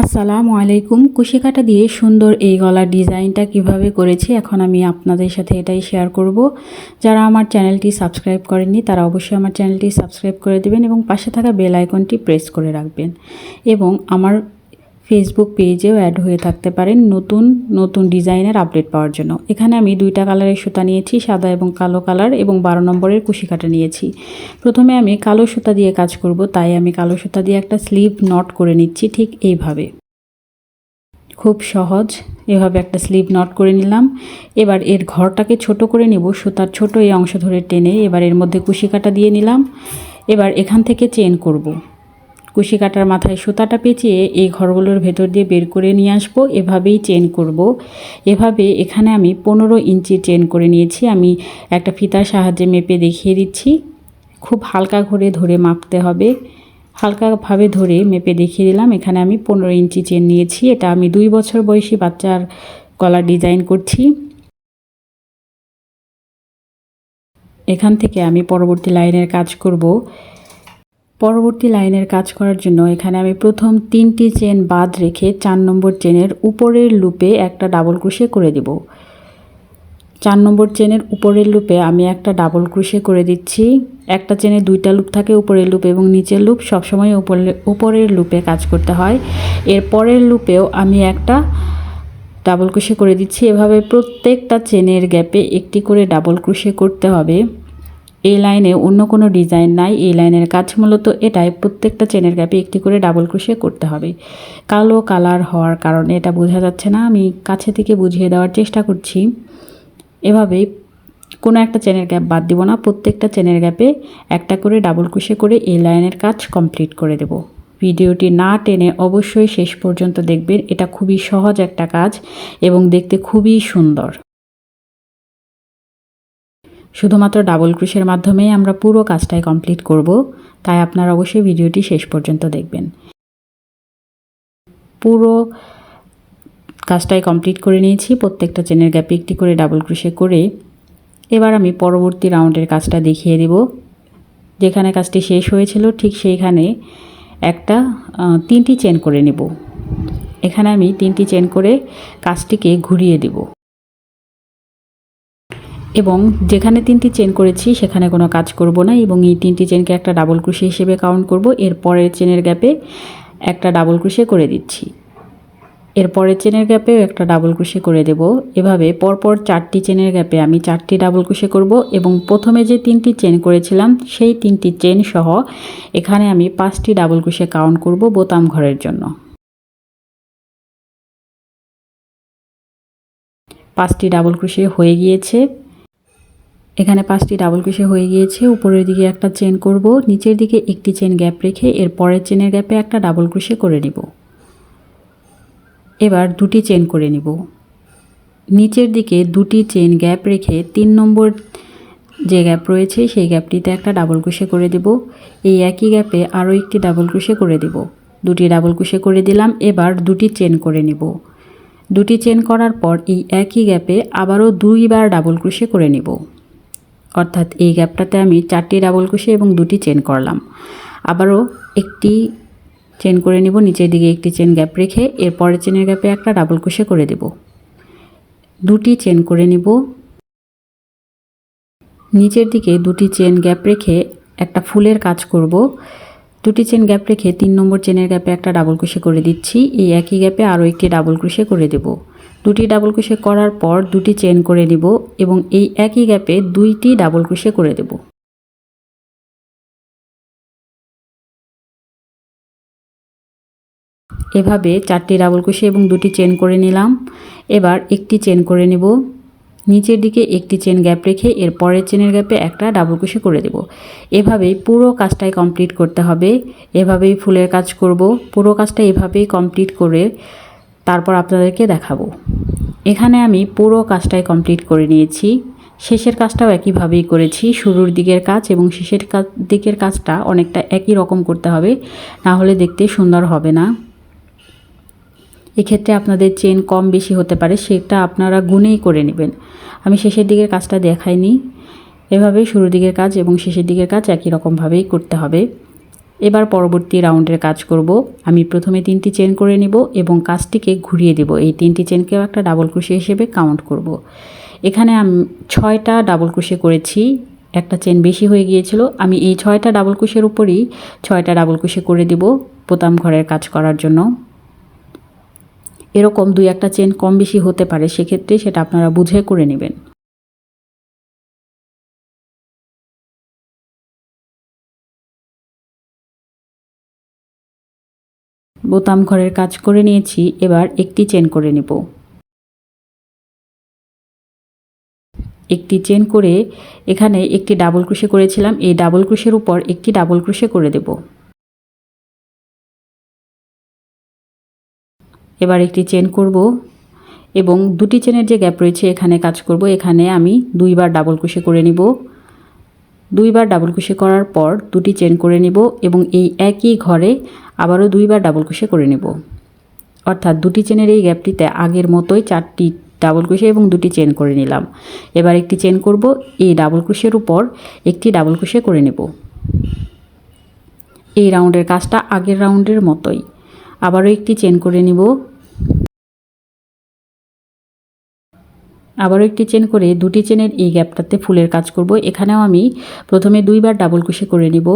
আসসালামু আলাইকুম। কুশি কাটা দিয়ে সুন্দর এই গলার ডিজাইনটা কীভাবে করেছি এখন আমি আপনাদের সাথে এটাই শেয়ার করব। যারা আমার চ্যানেলটি সাবস্ক্রাইব করেননি, তারা অবশ্যই আমার চ্যানেলটি সাবস্ক্রাইব করে দেবেন এবং পাশে থাকা বেল আইকনটি প্রেস করে রাখবেন। এবং আমার ফেসবুক পেজেও অ্যাড হয়ে থাকতে পারেন নতুন নতুন ডিজাইনের আপডেট পাওয়ার জন্য। এখানে আমি দুইটা কালারের সুতা নিয়েছি, সাদা এবং কালো কালার এবং বারো নম্বরের কুশি কাটা নিয়েছি। প্রথমে আমি কালো সুতা দিয়ে কাজ করব, তাই আমি কালো সুতা দিয়ে একটা স্লিভ নট করে নিচ্ছি ঠিক এইভাবে। খুব সহজ, এভাবে একটা স্লিভ নট করে নিলাম। এবার এর ঘরটাকে ছোট করে নিব, সুতার ছোট এই অংশ ধরে টেনে এবার এর মধ্যে কুশি কাটা দিয়ে নিলাম। এবার এখান থেকে চেন করব। কুশি কাটার মাথায় সুতাটা পেঁচিয়ে এই ঘরগুলোর ভেতর দিয়ে বের করে নিয়ে আসব। এভাবেই চেন করব। এভাবে এখানে আমি পনেরো ইঞ্চি চেন করে নিয়েছি। আমি একটা ফিতার সাহায্যে মেপে দেখিয়ে দিচ্ছি। খুব হালকা করে ধরে মাপতে হবে। হালকাভাবে ধরে মেপে দেখিয়ে দিলাম। এখানে আমি পনেরো ইঞ্চি চেন নিয়েছি। এটা আমি দুই বছর বয়সী বাচ্চার গলার ডিজাইন করছি। এখান থেকে আমি পরবর্তী লাইনের কাজ করব। পরবর্তী লাইনের কাজ করার জন্য এখানে আমি প্রথম তিনটি চেন বাদ রেখে চার নম্বর চেনের উপরের লুপে একটা ডাবল ক্রুশে করে দেব। চার নম্বর চেনের উপরের লুপে আমি একটা ডাবল ক্রুশে করে দিচ্ছি। একটা চেনে দুইটা লুপ থাকে উপরের লুপ এবং নিচের লুপ। সবসময় উপরের উপরের লুপে কাজ করতে হয়। এর পরের লুপেও আমি একটা ডাবল ক্রুশে করে দিচ্ছি। এভাবে প্রত্যেকটা চেনের গ্যাপে একটি করে ডাবল ক্রুশে করতে হবে। এই লাইনে অন্য কোনো ডিজাইন নাই, এই লাইনের কাজ মূলত এটাই, প্রত্যেকটা চেনের গ্যাপে একটি করে ডাবল ক্রুশে করতে হবে। কালো কালার হওয়ার কারণে এটা বোঝা যাচ্ছে না, আমি কাছে থেকে বুঝিয়ে দেওয়ার চেষ্টা করছি। এভাবেই কোনো একটা চেনের গ্যাপ বাদ দিব না, প্রত্যেকটা চেনের গ্যাপে একটা করে ডাবল ক্রুশে করে এই লাইনের কাজ কমপ্লিট করে দেব। ভিডিওটি না টেনে অবশ্যই শেষ পর্যন্ত দেখবেন, এটা খুবই সহজ একটা কাজ এবং দেখতে খুবই সুন্দর। শুধুমাত্র ডাবল ক্রুশের মাধ্যমেই আমরা পুরো কাজটাই কমপ্লিট করব, তাই আপনারা অবশ্যই ভিডিওটি শেষ পর্যন্ত দেখবেন। পুরো কাজটাই কমপ্লিট করে নিয়েছি, প্রত্যেকটা চেনের গ্যাপে একটি করে ডাবল ক্রুশে করে। এবার আমি পরবর্তী রাউন্ডের কাজটা দেখিয়ে দেব। যেখানে কাজটি শেষ হয়েছিল, ঠিক সেইখানে একটা তিনটি চেন করে নেব। এখানে আমি তিনটি চেন করে কাজটিকে ঘুরিয়ে দেব। এবং যেখানে তিনটি চেন করেছি, সেখানে কোনো কাজ করব না এবং এই তিনটি চেনকে একটা ডাবল ক্রুশে হিসেবে কাউন্ট করব। এর পরের চেনের গ্যাপে একটা ডাবল ক্রুশে করে দিচ্ছি। এর পরের চেনের গ্যাপেও একটা ডাবল ক্রুশে করে দেব। এভাবে পরপর চারটি চেনের গ্যাপে আমি চারটি ডাবল ক্রুশে করব এবং প্রথমে যে তিনটি চেন করেছিলাম, সেই তিনটি চেন সহ এখানে আমি পাঁচটি ডাবল ক্রুশে কাউন্ট করব বোতাম ঘরের জন্য। পাঁচটি ডাবল ক্রুশে হয়ে গিয়েছে। এখানে পাঁচটি ডাবল ক্রুশে হয়ে গিয়েছে। উপরের দিকে একটা চেন করব, নিচের দিকে একটি চেন গ্যাপ রেখে এর পরের চেনের গ্যাপে একটা ডাবল ক্রুশে করে নিব। এবার দুটি চেন করে নিব। নিচের দিকে দুটি চেন গ্যাপ রেখে তিন নম্বর যে গ্যাপ রয়েছে, সেই গ্যাপটিতে একটা ডাবল ক্রুশে করে দেব। এই একই গ্যাপে আরও একটি ডাবল ক্রুশে করে দেব। দুটি ডাবল ক্রুশে করে দিলাম, এবার দুটি চেন করে নিব। দুটি চেন করার পর এই একই গ্যাপে আবারও দুইবার ডাবল ক্রুশে করে নিব। অর্থাৎ এই গ্যাপটাতে আমি চারটি ডাবল ক্রুশে এবং দুটি চেন করলাম। আবারও একটি চেন করে নিব, নিচের দিকে একটি চেন গ্যাপ রেখে এর পরের চেনের গ্যাপে একটা ডাবল ক্রুশে করে দেব। দুটি চেন করে নিব। নিচের দিকে দুটি চেন গ্যাপ রেখে একটা ফুলের কাজ করব। দুটি চেন গ্যাপ রেখে তিন নম্বর চেনের গ্যাপে একটা ডাবল ক্রুশে করে দিচ্ছি। এই একই গ্যাপে আরও একটি ডাবল ক্রুশে করে দেব। দুটি ডাবল ক্রুশে করার পর দুটি চেন করে নিব এবং এই একই গ্যাপে দুইটি ডাবল ক্রুশে করে দেব। এভাবে চারটি ডাবল কুশি এবং দুটি চেন করে নিলাম। এবার একটি চেন করে নিব। নিচের দিকে একটি চেন গ্যাপ রেখে এর পরের চেনের গ্যাপে একটা ডাবল কুশি করে দেব। এভাবেই পুরো কাজটাই কমপ্লিট করতে হবে। এভাবেই ফুলের কাজ করব। পুরো কাজটা এভাবেই কমপ্লিট করে তারপর আপনাদেরকে দেখাবো। এখানে আমি পুরো কাজটাই কমপ্লিট করে নিয়েছি। শেষের কাজটাও একইভাবেই করেছি। শুরুর দিকের কাজ এবং শেষের দিকের কাজটা অনেকটা একই রকম করতে হবে, না হলে দেখতে সুন্দর হবে না। এক্ষেত্রে আপনাদের চেন কম বেশি হতে পারে, সেটা আপনারা গুনেই করে নেবেন। আমি শেষের দিকের কাজটা দেখাইনি। এভাবে শুরুর দিকের কাজ এবং শেষের দিকের কাজ একই রকমভাবেই করতে হবে। এবার পরবর্তী রাউন্ডের কাজ করব। আমি প্রথমে তিনটি চেন করে নিব এবং কাজটিকে ঘুরিয়ে দেব। এই তিনটি চেনকেও একটা ডাবল ক্রোশে হিসেবে কাউন্ট করব। এখানে আমি ছয়টা ডাবল ক্রোশে করেছি। একটা চেন বেশি হয়ে গিয়েছিল। আমি এই ছয়টা ডাবল ক্রোশের উপরই ছয়টা ডাবল ক্রোশে করে দেব পোতাম ঘরের কাজ করার জন্য। এরকম দুই একটা চেন কম বেশি হতে পারে, সেক্ষেত্রে সেটা আপনারা বুঝে করে নেবেন। বোতাম ঘরের কাজ করে নিয়েছি, এবার একটি চেন করে নেব। একটি চেন করে এখানে একটি ডাবল ক্রুশে করেছিলাম, এই ডাবল ক্রুশের উপর একটি ডাবল ক্রুশে করে দেব। এবার একটি চেন করব এবং দুটি চেনের যে গ্যাপ রয়েছে এখানে কাজ করব, এখানে আমি দুইবার ডাবল ক্রুশে করে নিব। দুইবার ডাবল কুশি করার পর দুটি চেন করে নিব এবং এই একই ঘরে আবারও দুইবার ডাবল কুশি করে নিব। অর্থাৎ দুটি চেনের এই গ্যাপটিতে আগের মতোই চারটি ডাবল কুশি এবং দুটি চেন করে নিলাম। এবার একটি চেন করব, এই ডাবল কুশের উপর একটি ডাবল কুশে করে নেব। এই রাউন্ডের কাজটা আগের রাউন্ডের মতোই। আবারও একটি চেন করে নিব আবারও একটি চেন করে দুটি চেনের এই গ্যাপটাতে ফুলের কাজ করব। এখানেও আমি প্রথমে দুইবার ডাবল কুশি করে নিব।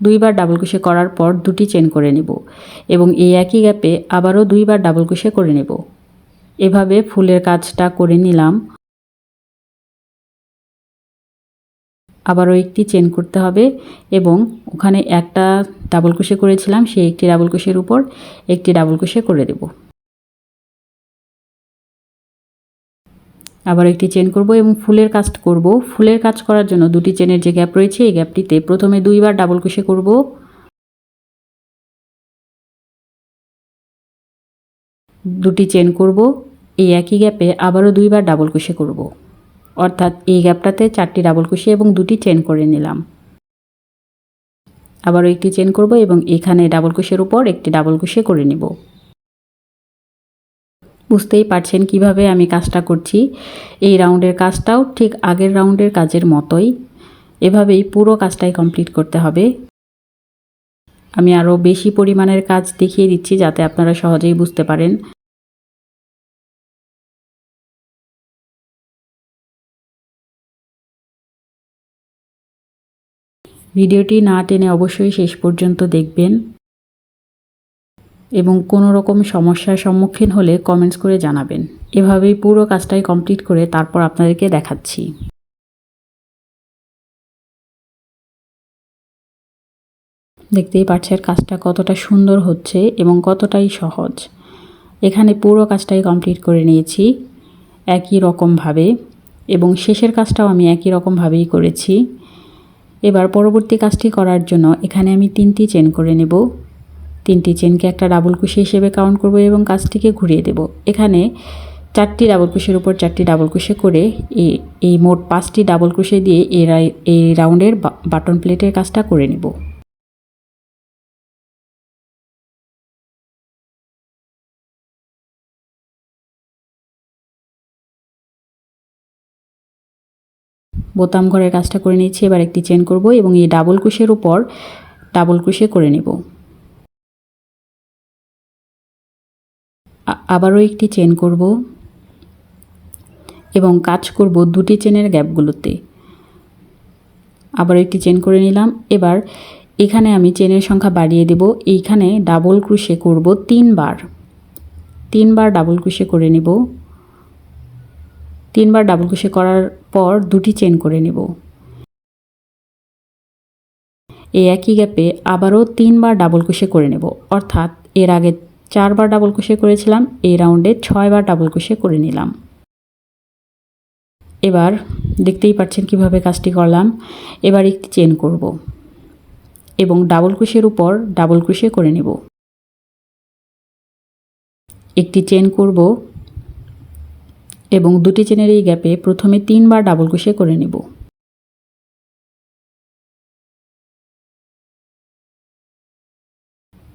দুইবার ডাবল কুশি করার পর দুটি চেন করে নেব এবং এই একই গ্যাপে আবারও দুইবার ডাবল কুশি করে নেব। এভাবে ফুলের কাজটা করে নিলাম। আবারও একটি চেন করতে হবে এবং ওখানে একটা ডাবল কুশি করেছিলাম, সেই একটি ডাবল কুশের উপর একটি ডাবল কুশি করে দেবো। আবার একটি চেন করব এবং ফুলের কাজ করব। ফুলের কাজ করার জন্য দুটি চেনের যে গ্যাপ রয়েছে, এই গ্যাপটিতে প্রথমে দুইবার ডাবল কুশে করব। দুটি চেন করব, এই একই গ্যাপে আবারও দুইবার ডাবল কুশে করব। অর্থাৎ এই গ্যাপটাতে চারটি ডাবল কুশি এবং দুটি চেন করে নিলাম। আবারও একটি চেন করব এবং এখানে ডাবল কুশের উপর একটি ডাবল কুশে করে নিব। বুঝতেই পারছেন কীভাবে আমি কাজটা করছি। এই রাউন্ডের কাজটাও ঠিক আগের রাউন্ডের কাজের মতোই। এভাবেই পুরো কাজটাই কমপ্লিট করতে হবে। আমি আরও বেশি পরিমাণের কাজ দেখিয়ে দিচ্ছি যাতে আপনারা সহজেই বুঝতে পারেন। ভিডিওটি না টেনে অবশ্যই শেষ পর্যন্ত দেখবেন। এবং কোনো রকম সমস্যার সম্মুখীন হলে কমেন্টস করে জানাবেন। এভাবেই পুরো কাজটাই কমপ্লিট করে তারপর আপনাদেরকে দেখাচ্ছি। দেখতেই পাচ্ছেন কাজটা কতটা সুন্দর হচ্ছে এবং কতটাই সহজ। এখানে পুরো কাজটাই কমপ্লিট করে নিয়েছি একই রকমভাবে এবং শেষের কাজটাও আমি একই রকমভাবেই করেছি। এবার পরবর্তী কাজটি করার জন্য এখানে আমি তিনটি চেন করে নেব। তিনটি চেনকে একটা ডাবল কুশি হিসেবে কাউন্ট করব এবং কাজটিকে ঘুরিয়ে দেব। এখানে চারটি ডাবল কুশের উপর চারটি ডাবল কুশে করে এই মোট পাঁচটি ডাবল কুশে দিয়ে এই এই রাউন্ডের বাটন প্লেটের কাজটা করে নেব। বোতাম ঘরের কাজটা করে নিয়েছি এবার একটি চেন করব এবং এই ডাবল কুশের উপর ডাবল কুশে করে নেব। আবারও একটি চেন করব এবং কাজ করব দুটি চেনের গ্যাপগুলোতে। আবার একটি চেন করে নিলাম। এবার এখানে আমি চেনের সংখ্যা বাড়িয়ে দেব। এইখানে ডাবল ক্রুশে করব তিনবার। তিনবার ডাবল ক্রুশে করে নেব। তিনবার ডাবল ক্রুশে করার পর দুটি চেন করে নেব। এই একই গ্যাপে আবারও তিনবার ডাবল ক্রুশে করে নেব। অর্থাৎ এর আগে চারবার ডাবল কুশে করেছিলাম, এই রাউন্ডে ছয়বার ডাবল কুশে করে নিলাম। এবার দেখতেই পাচ্ছেন কীভাবে কাজটি করলাম। এবার একটি চেন করব এবং ডাবল কুশের উপর ডাবল কুশে করে নেব। একটি চেন করব এবং দুটি চেনের এই গ্যাপে প্রথমে তিনবার ডাবল কুশে করে নেব।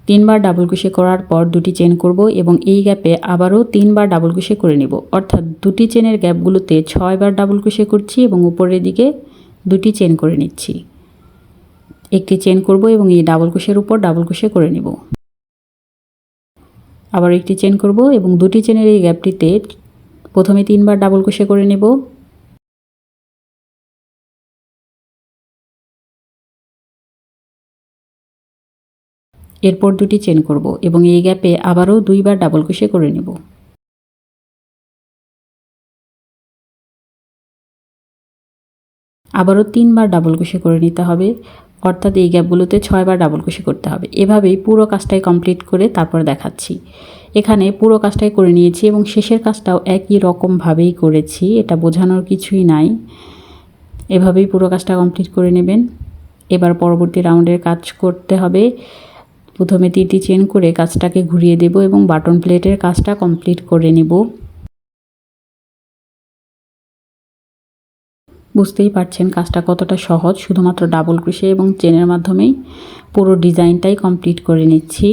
তিনবার ডাবল কুশি করার পর দুটি চেন করব এবং এই গ্যাপে আবারও তিনবার ডাবল কুশি করে নিব। অর্থাৎ দুটি চেনের গ্যাপগুলোতে ছয়বার ডাবল কুশি করছি এবং উপরের দিকে দুটি চেন করে নিচ্ছি। একটি চেন করব এবং এই ডাবল কুশের উপর ডাবল কুশে করে নিব। আবার একটি চেন করব এবং দুটি চেনের এই গ্যাপটিতে প্রথমে তিনবার ডাবল কুশে করে নেব। এরপর দুটি চেন করব এবং এই গ্যাপে আবারও দুইবার ডাবল কুশে করে নেব। আবারও তিনবার ডাবল কুশি করে নিতে হবে, অর্থাৎ এই গ্যাপগুলোতে ছয়বার ডাবল কুশি করতে হবে। এভাবেই পুরো কাজটাই কমপ্লিট করে তারপর দেখাচ্ছি। এখানে পুরো কাজটাই করে নিয়েছি এবং শেষের কাজটাও একই রকমভাবেই করেছি, এটা বোঝানোর কিছুই নাই। এভাবেই পুরো কাজটা কমপ্লিট করে নেবেন। এবার পরবর্তী রাউন্ডের কাজ করতে হবে। প্রথমে তিনটি চেন করে কাজটাকে ঘুরিয়ে দেব এবং বাটন প্লেটের কাজটা কমপ্লিট করে নেব। বুঝতেই পারছেন কাজটা কতটা সহজ, শুধুমাত্র ডাবল ক্রুশে এবং চেনের মাধ্যমেই পুরো ডিজাইনটাই কমপ্লিট করে নিচ্ছি।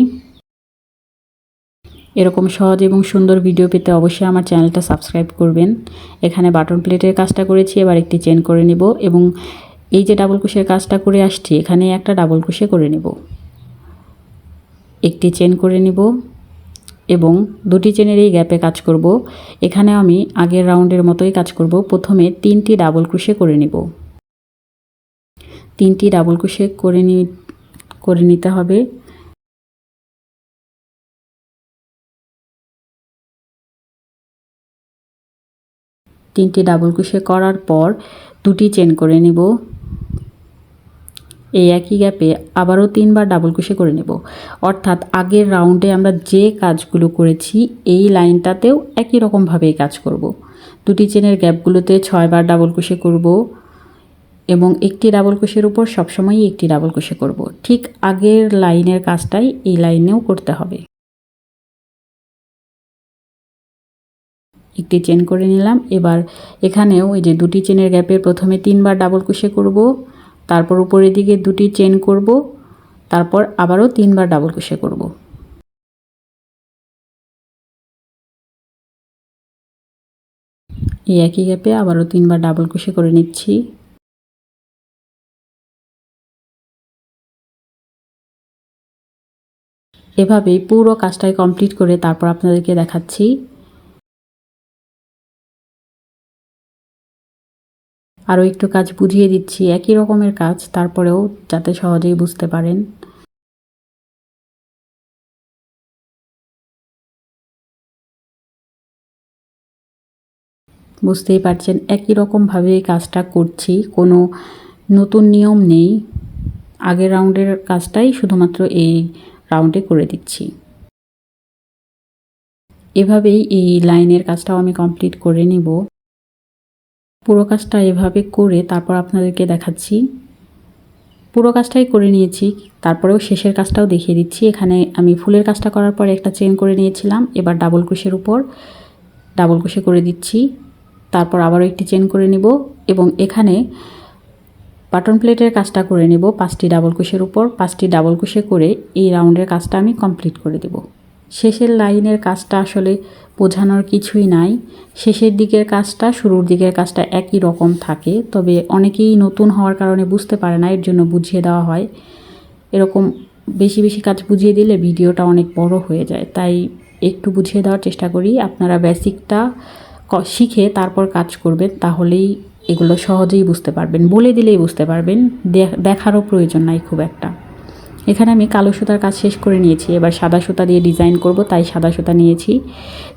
এরকম সহজ এবং সুন্দর ভিডিও পেতে অবশ্যই আমার চ্যানেলটা সাবস্ক্রাইব করবেন। এখানে বাটন প্লেটের কাজটা করেছি, এবার একটি চেন করে নেব এবং এই যে ডাবল ক্রুশের কাজটা করে আসছি, এখানে একটা ডাবল ক্রুশে করে নেব। একটি চেন করে নেব এবং দুটি চেনের এই গ্যাপে কাজ করব। এখানে আমি আগের রাউন্ডের মতোই কাজ করব। প্রথমে তিনটি ডাবল ক্রুশে করে নিব। তিনটি ডাবল ক্রুশে করে নি, করে নিতে হবে। তিনটি ডাবল ক্রুশে করার পর দুটি চেন করে নিব। এই একই গ্যাপে আবারও তিনবার ডাবল কুশে করে নেব অর্থাৎ আগের রাউন্ডে আমরা যে কাজগুলো করেছি, এই লাইনটাতেও একই রকমভাবেই কাজ করব। দুটি চেনের গ্যাপগুলোতে ছয়বার ডাবল কুশে করব এবং একটি ডাবল কুশের উপর সবসময়ই একটি ডাবল কুশে করব। ঠিক আগের লাইনের কাজটাই এই লাইনেও করতে হবে একটি চেন করে নিলাম এবার এখানেও এই যে দুটি চেনের গ্যাপের প্রথমে তিনবার ডাবল কুশে করব তারপর উপরের দিকে দুটি চেন করব, তারপর আবারও তিনবার ডাবল ক্রোশে করব। এই একই গ্যাপে আবারও তিনবার ডাবল ক্রোশে করে নিচ্ছি। এভাবেই পুরো কাজটাই কমপ্লিট করে তারপর আপনাদেরকে দেখাচ্ছি। আরও একটু কাজ বুঝিয়ে দিচ্ছি, একই রকমের কাজ, তারপরেও যাতে সহজেই বুঝতে পারেন। বুঝতেই পারছেন, একই রকমভাবে এই কাজটা করছি, কোনো নতুন নিয়ম নেই। আগের রাউন্ডের কাজটাই শুধুমাত্র এই রাউন্ডে করে দিচ্ছি। এভাবেই এই লাইনের কাজটাও আমি কমপ্লিট করে নিব। পুরো কাজটা এভাবে করে তারপর আপনাদেরকে দেখাচ্ছি। পুরো কাজটাই করে নিয়েছি, তারপরেও শেষের কাজটাও দেখিয়ে দিচ্ছি। এখানে আমি ফুলের কাজটা করার পরে একটা চেন করে নিয়েছিলাম, এবার ডাবল কুশের উপর ডাবল কুশে করে দিচ্ছি। তারপর আবারও একটি চেন করে নিব এবং এখানে বাটন প্লেটের কাজটা করে নিব, পাঁচটি ডাবল কুশের উপর। পাঁচটি ডাবল কুশে করে এই রাউন্ডের কাজটা আমি কমপ্লিট করে দেব। শেষের লাইনের কাজটা আসলে বোঝানোর কিছুই নাই। শেষের দিকের কাজটা শুরুর দিকের কাজটা একই রকম থাকে, তবে অনেকেই নতুন হওয়ার কারণে বুঝতে পারে না, এর জন্য বুঝিয়ে দেওয়া হয়। এরকম বেশি বেশি কাজ বুঝিয়ে দিলে ভিডিওটা অনেক বড় হয়ে যায়। তাই একটু বুঝিয়ে দেওয়ার চেষ্টা করি, আপনারা বেসিকটা শিখে তারপর কাজ করবেন, তাহলেই এগুলো সহজেই বুঝতে পারবেন। বলে দিলেই বুঝতে পারবেন দেখারও প্রয়োজন নাই খুব একটা। এখানে আমি কালো সুতার কাজ শেষ করে নিয়েছি। এবার সাদা সুতা দিয়ে ডিজাইন করব, তাই সাদা সুতা নিয়েছি।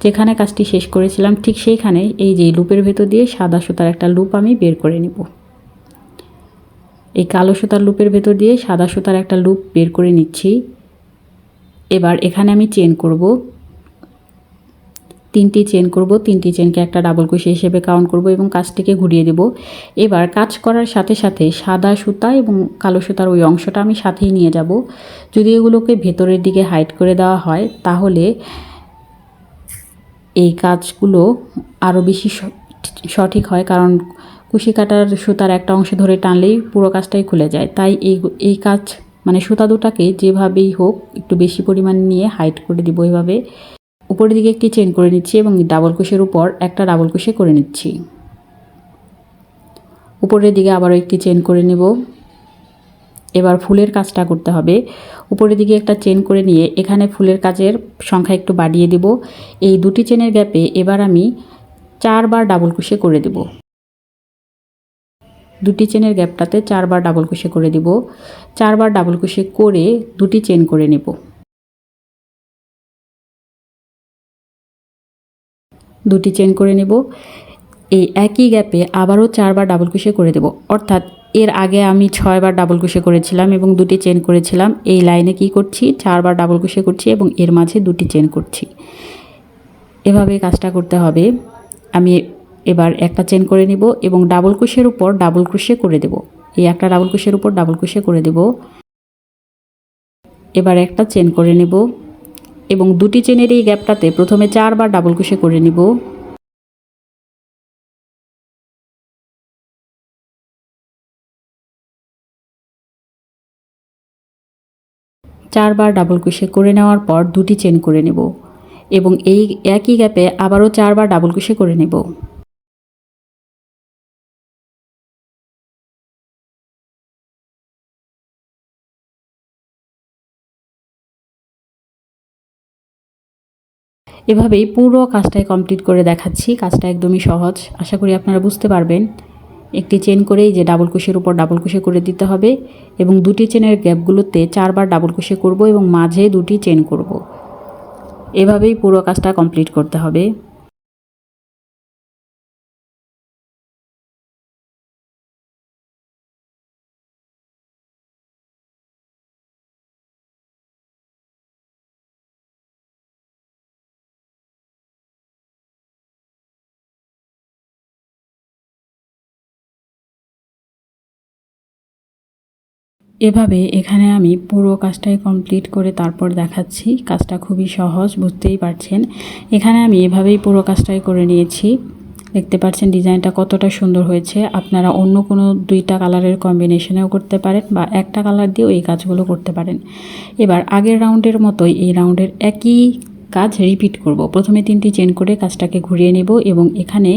যেখানে কাজটি শেষ করেছিলাম, ঠিক সেইখানে এই যে লুপের ভেতর দিয়ে সাদা সুতার একটা লুপ আমি বের করে নিব। এই কালো সুতার লুপের ভেতর দিয়ে সাদা সুতার একটা লুপ বের করে নিচ্ছি। এবার এখানে আমি চেন করব। তিনটি চেন করব, তিনটি চেনকে একটা ডাবল কুশি হিসেবে কাউন্ট করব এবং কাজটিকে ঘুরিয়ে দেব। এবার কাজ করার সাথে সাথে সাদা সুতা এবং কালো সুতার ওই অংশটা আমি সাথেই নিয়ে যাব। যদি এগুলোকে ভেতরের দিকে হাইট করে দেওয়া হয়, তাহলে এই কাজগুলো আরও বেশি সঠিক হয়, কারণ কুশি কাটার সুতার একটা অংশ ধরে টানলেই পুরো কাজটাই খুলে যায়। তাই এই এই কাজ মানে সুতা দুটাকে যেভাবেই হোক একটু বেশি পরিমাণ নিয়ে হাইট করে দিব এভাবে। উপরের দিকে একটি চেন করে নিচ্ছি এবং ডাবল কুশের উপর একটা ডাবল কুশে করে নিচ্ছি। উপরের দিকে আবারও একটি চেন করে নেব। এবার ফুলের কাজটা করতে হবে। উপরের দিকে একটা চেন করে নিয়ে এখানে ফুলের কাজের সংখ্যা একটু বাড়িয়ে দেব। এই দুটি চেনের গ্যাপে এবার আমি চারবার ডাবল কুশে করে দেব। দুটি চেনের গ্যাপটাতে চারবার ডাবল কুশে করে দিব। চারবার ডাবল কুশে করে দুটি চেন করে নেব। দুটি চেন করে নেব। এই একই গ্যাপে আবারও চারবার ডাবল কুশে করে দেব। অর্থাৎ এর আগে আমি ছয়বার ডাবল কুশে করেছিলাম এবং দুটি চেন করেছিলাম। এই লাইনে কি করছি? চারবার ডাবল কুশে করছি এবং এর মাঝে দুটি চেন করছি। এভাবে কাজটা করতে হবে। আমি এবার একটা চেন করে নিব এবং ডাবল কুশের উপর ডাবল কুশে করে দেব। এই একটা ডাবল কুশের উপর ডাবল কুশে করে দেব। এবার একটা চেন করে নেব। এবং দুটি চেনের এই গ্যাপটাতে প্রথমে চারবার ডাবল কুশে করে নিব। চারবার ডাবল কুশে করে নেওয়ার পর দুটি চেন করে নেব এবং এই একই গ্যাপে আবারও চারবার ডাবল কুশে করে নেব। এভাবেই পুরো কাজটাই কমপ্লিট করে দেখাচ্ছি। কাজটা একদমই সহজ। আশা করি আপনারা বুঝতে পারবেন। একটি চেন করেই যে ডাবল কুশের উপর ডাবল কুশে করে দিতে হবে এবং দুটি চেনের গ্যাপগুলোতে চারবার ডাবল কুশে করব এবং মাঝে দুটি চেন করব। এভাবেই পুরো কাজটা কমপ্লিট করতে হবে। এভাবে এখানে আমি পুরো কাজটাই কমপ্লিট করে তারপর দেখাচ্ছি। কাজটা খুবই সহজ, বুঝতেই পারছেন। এখানে আমি এভাবেই পুরো কাজটাই করে নিয়েছি। দেখতে পাচ্ছেন ডিজাইনটা কতটা সুন্দর হয়েছে। আপনারা অন্য কোনো দুইটা কালারের কম্বিনেশনেও করতে পারেন বা একটা কালার দিয়েও এই কাজগুলো করতে পারেন। এবার আগের রাউন্ডের মতোই এই রাউন্ডের একই কাজ রিপিট করব। প্রথমে তিনটি চেন করে কাজটাকে ঘুরিয়ে নেব এবং এখানে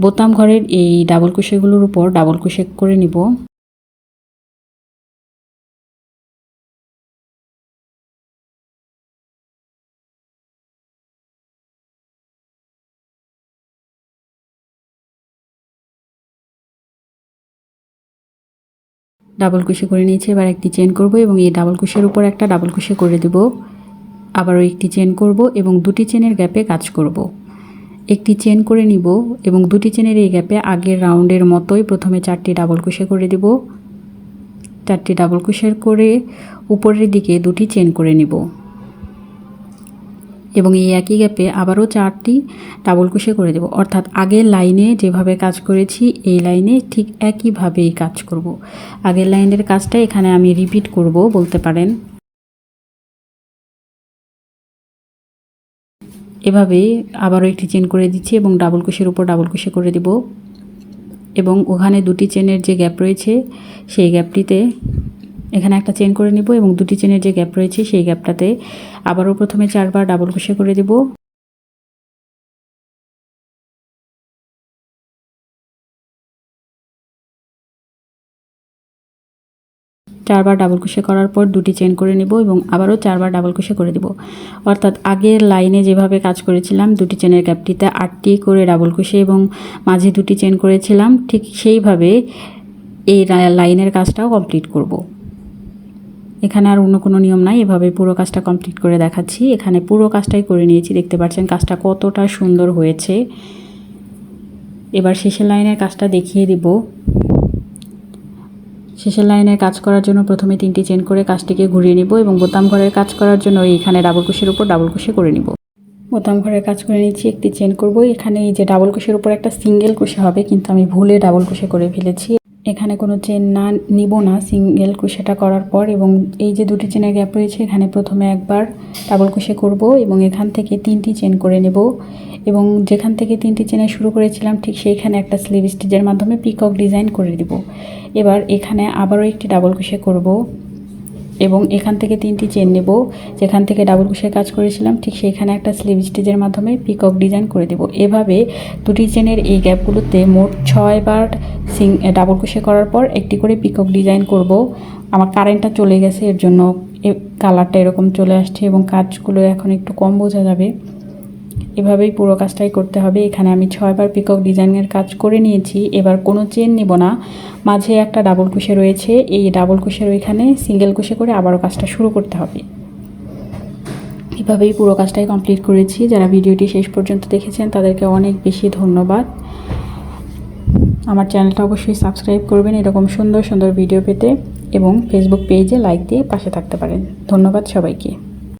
বোতাম ঘরের এই ডাবল কুশেগুলোর উপর ডাবল কুশে করে নিব। ডাবল কুশি করে নিয়েছি, এবার একটি চেন করব এবং এই ডাবল কুশের উপর একটা ডাবল কুশি করে দেব। আবারও একটি চেন করব এবং দুটি চেনের গ্যাপে কাজ করব। একটি চেন করে নিব এবং দুটি চেনের এই গ্যাপে আগের রাউন্ডের মতোই প্রথমে চারটি ডাবল কুশে করে দেব। চারটি ডাবল কুশের করে উপরের দিকে দুটি চেন করে নিব। এবং এই একই গ্যাপে আবারও চারটি ডাবল কুশে করে দেব। অর্থাৎ আগের লাইনে যেভাবে কাজ করেছি, এই লাইনে ঠিক একইভাবেই কাজ করব। আগের লাইনের কাজটা এখানে আমি রিপিট করব, বলতে পারেন। এভাবে আবারও একটি চেন করে দিচ্ছি এবং ডাবল কুশের উপর ডাবল কুশে করে দিব। এবং ওখানে দুটি চেনের যে গ্যাপ রয়েছে, সেই গ্যাপটিতে এখানে একটা চেন করে নিব এবং দুটি চেনের যে গ্যাপ রয়েছে, সেই গ্যাপটাতে আবারও প্রথমে চারবার ডাবল কুশে করে দেব। চারবার ডাবল কুশে করার পর দুটি চেন করে নেব এবং আবারও চারবার ডাবল কুশে করে দেব। অর্থাৎ আগের লাইনে যেভাবে কাজ করেছিলাম, দুটি চেনের গ্যাপটিতে আটটি করে ডাবল কুশে এবং মাঝে দুটি চেন করেছিলাম, ঠিক সেইভাবে এই লাইনের কাজটাও কমপ্লিট করব। এখানে আর অন্য কোনো নিয়ম নাই, এভাবে পুরো কাজটা কমপ্লিট করে দেখাচ্ছি। এখানে পুরো কাজটাই করে নিয়েছি, দেখতে পাচ্ছেন কাজটা কতটা সুন্দর হয়েছে। এবার শেষের লাইনের কাজটা দেখিয়ে দিব। শেষের লাইনের কাজ করার জন্য প্রথমে তিনটি চেন করে কাজটিকে ঘুরিয়ে নিব এবং বোতাম ঘরের কাজ করার জন্য এখানে ডাবল কুশের উপর ডাবল কুশে করে নিব। বোতাম ঘরের কাজ করে নিচ্ছি, একটি চেন করব। এখানে এই যে ডাবল কুশের উপর একটা সিঙ্গেল কুশে হবে, কিন্তু আমি ভুলে ডাবল কুশে করে ফেলেছি। এখানে কোনো চেন না নিব না, সিঙ্গেল কুশেটা করার পর এবং এই যে দুটি চেনের গ্যাপ রয়েছে, এখানে প্রথমে একবার ডাবল কুশে করব এবং এখান থেকে তিনটি চেন করে নেব এবং যেখান থেকে তিনটি চেনে শুরু করেছিলাম, ঠিক সেইখানে একটা স্লিভ স্টিচের মাধ্যমে পিকক ডিজাইন করে দেব। এবার এখানে আবারও একটি ডাবল কুশে করব। এবং এখান থেকে তিনটি চেন নেব। যেখান থেকে ডাবল কুশের কাজ করেছিলাম, ঠিক সেইখানে একটা স্লিভ স্টিচের মাধ্যমে পিকক ডিজাইন করে দেব। এভাবে দুটি চেনের এই গ্যাপগুলোতে মোট ছয় বার সিং ডাবল কুশে করার পর একটি করে পিকক ডিজাইন করব। আমার কারেন্টটা চলে গেছে, এর জন্য কালারটা এরকম চলে আসছে এবং কাজগুলো এখন একটু কম বোঝা যাবে। এভাবেই পুরো কাজটাই করতে হবে। এখানে আমি ছয়বার পিকক ডিজাইনের কাজ করে নিয়েছি। এবার কোনো চেন নেব না। মাঝে একটা ডাবল কুশে রয়েছে। এই ডাবল কুশের ওইখানে সিঙ্গেল কুশে করে আবারও কাজটা শুরু করতে হবে। এভাবেই পুরো কাজটাই কমপ্লিট করেছি। যারা ভিডিওটি শেষ পর্যন্ত দেখেছেন, তাদেরকে অনেক বেশি ধন্যবাদ। আমার চ্যানেলটা অবশ্যই সাবস্ক্রাইব করবেন এরকম সুন্দর সুন্দর ভিডিও পেতে এবং ফেসবুক পেজে লাইক দিয়ে পাশে থাকতে পারেন। ধন্যবাদ সবাইকে।